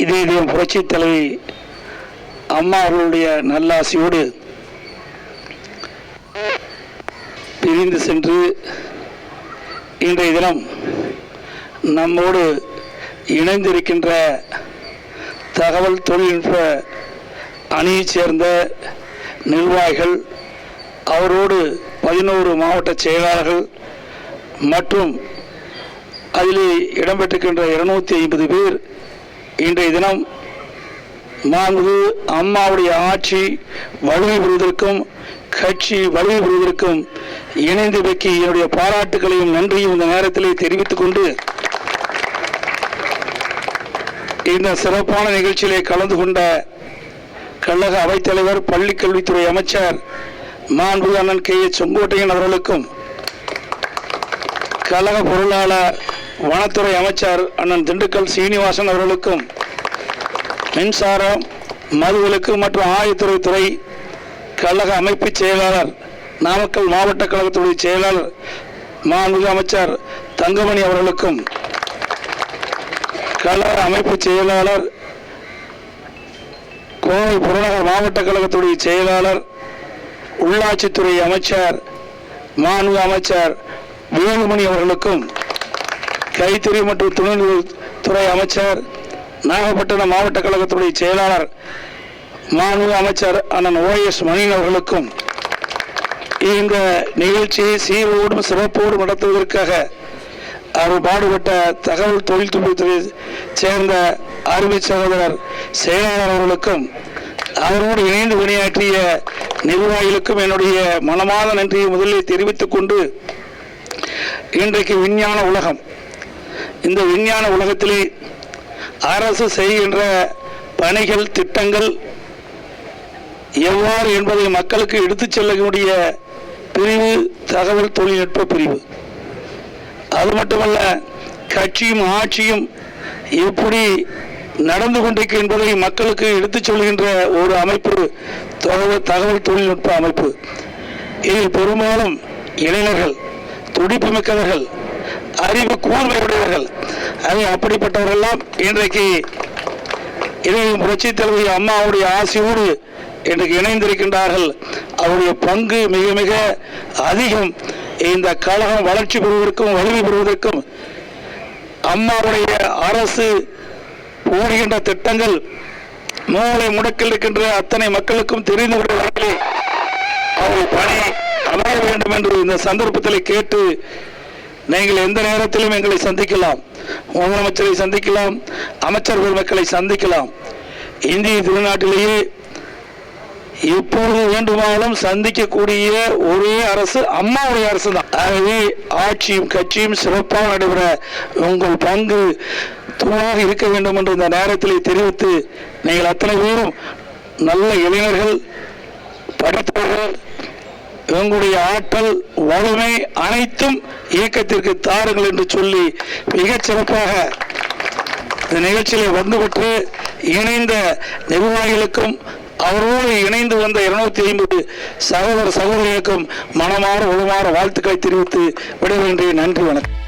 இதே இதயம் புரட்சி தலைவி அம்மா அவர்களுடைய நல்லாசியோடு பிரிந்து சென்று இன்றைய தினம் நம்மோடு இணைந்திருக்கின்ற தகவல் தொழில்நுட்ப அணியைச் சேர்ந்த நிர்வாகிகள் அவரோடு பதினோரு மாவட்ட செயலாளர்கள் மற்றும் அதில் இடம்பெற்றிருக்கின்ற இருநூத்தி ஐம்பது பேர் இன்றைய தினம் மாண்பு அம்மாவுடைய ஆட்சி வலுவை பெறுவதற்கும் கட்சி வலுவை பெறுவதற்கும் இணைந்து வைக்கி என்னுடைய பாராட்டுகளையும் நன்றியும் இந்த நேரத்திலே தெரிவித்துக் கொண்டு இந்த சிறப்பான நிகழ்ச்சியிலே கலந்து கொண்ட கழக அவைத்தலைவர் பள்ளி கல்வித்துறை அமைச்சர் மாண்பு அண்ணன் கே எச் செங்கோட்டையன் அவர்களுக்கும் கழக பொருளாளர் வனத்துறை அமைச்சர் அண்ணன் திண்டுக்கல் சீனிவாசன் அவர்களுக்கும் மின்சாரம் மதுவிலக்கு மற்றும் ஆயத்துறை துறை கழக அமைப்பு செயலாளர் நாமக்கல் மாவட்ட கழகத்துடைய செயலாளர் மாண்புமிகு அமைச்சர் தங்கமணி அவர்களுக்கும் கழக அமைப்பு செயலாளர் கோவை புறநகர் மாவட்ட கழகத்துடைய செயலாளர் உள்ளாட்சித்துறை அமைச்சர் மாண்பு அமைச்சர் வேலுமணி அவர்களுக்கும் கைத்தறி மற்றும் துணைநிலை துறை அமைச்சர் நாகப்பட்டினம் மாவட்ட கழகத்துடைய செயலாளர் மாண்பு அமைச்சர் அண்ணன் ஓஎஸ் மணியன் அவர்களுக்கும் இந்த நிகழ்ச்சியை சீரோடும் சிறப்போடும் நடத்துவதற்காக அவர் பாடுபட்ட தகவல் தொழில்நுட்பத்துறை சேர்ந்த அருமை சகோதரர் செயலாளர் அவர்களுக்கும் அவரோடு இணைந்து பணியாற்றிய நிர்வாகிகளுக்கும் என்னுடைய மனமாத நன்றியை முதலில் தெரிவித்துக் கொண்டு இன்றைக்கு விஞ்ஞான உலகம் இந்த விஞ்ஞான உலகத்திலே அரசு செய்கின்ற பணிகள் திட்டங்கள் எவ்வாறு என்பதை மக்களுக்கு எடுத்துச் செல்லக்கூடிய பிரிவு தகவல் தொழில்நுட்ப பிரிவு. அது மட்டுமல்ல கட்சியும் ஆட்சியும் எப்படி நடந்து கொண்டிருக்கு என்பதை மக்களுக்கு எடுத்துச் சொல்கின்ற ஒரு அமைப்பு தகவல் தகவல் தொழில்நுட்ப அமைப்பு. இதில் பெரும்பாலும் இளைஞர்கள் துடிப்பு மிக்கவர்கள் அறிவு கூர்மையுடையவர்கள். அது அப்படிப்பட்டவரெல்லாம் இன்றைக்கு இதையும் புரட்சி தலைவி அம்மாவுடைய ஆசையோடு இன்றைக்கு இணைந்திருக்கின்றார்கள். அவருடைய பங்கு மிக மிக அதிகம். இந்த கழகம் வளர்ச்சி பெறுவதற்கும் வலிமை பெறுவதற்கும் அம்மாவுடைய அரசு ஓடுகின்ற திட்டங்கள் மூளை முடக்கில் இருக்கின்ற அத்தனை மக்களுக்கும் தெரிந்து கொள்ள அவருடைய பணி அமைய வேண்டும் என்று இந்த சந்தர்ப்பத்தில் கேட்டு நீங்கள் எந்த நேரத்திலும் எங்களை சந்திக்கலாம். முதலமைச்சரை சந்திக்கலாம். அமைச்சர் பெருமக்களை சந்திக்கலாம். இந்திய திருநாட்டிலேயே எப்பொழுது வேண்டுமானாலும் சந்திக்கக்கூடிய ஒரே அரசு அம்மாவுடைய அரசு தான் ஆகவே ஆட்சியும் கட்சியும் சிறப்பாக நடைபெற உங்கள் பங்கு தூணாக இருக்க வேண்டும் என்று இந்த நேரத்தில் தெரிவித்து நீங்கள் அத்தனை பேரும் நல்ல இளைஞர்கள் படித்தவர்கள் உங்களுடைய ஆற்றல் வலிமை அனைத்தும் இயக்கத்திற்கு தாருங்கள் என்று சொல்லி மிகச் சிறப்பாக இந்த நிகழ்ச்சியிலே பெற்று இணைந்த நிர்வாகிகளுக்கும் அவரோடு இணைந்து வந்த இருநூத்தி ஐம்பது சகோதர சகோதரிகளுக்கும் மனமாற உளமாற வாழ்த்துக்களை தெரிவித்து விடைபெறுகின்றேன். நன்றி வணக்கம்.